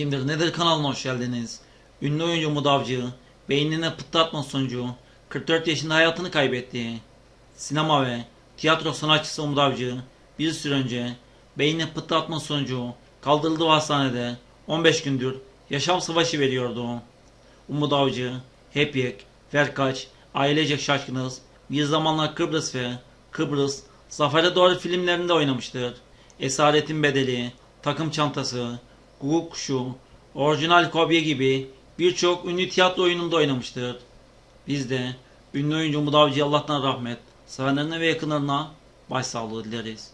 Kimdir nedir kanalına hoş geldiniz. Ünlü oyuncu Umut Avcı, beynine pıtlatma sonucu 44 yaşında hayatını kaybetti. Sinema ve tiyatro sanatçısı Umut Avcı bir süre önce beynine pıtlatma sonucu kaldırıldığı hastanede 15 gündür yaşam savaşı veriyordu. Umut Avcı, Hep Yek, Verkaç, Ailecek Şaşkınız, Bir Zamanlar Kıbrıs ve Kıbrıs, Zafer'e Doğru filmlerinde oynamıştır. Esaretin Bedeli, Takım Çantası, Guguk Kuşu, Orijinal Kobye gibi birçok ünlü tiyatro oyununda oynamıştır. Biz de ünlü oyuncu Umut Avcı'ya Allah'tan rahmet, sevenlerine ve yakınlarına başsağlığı dileriz.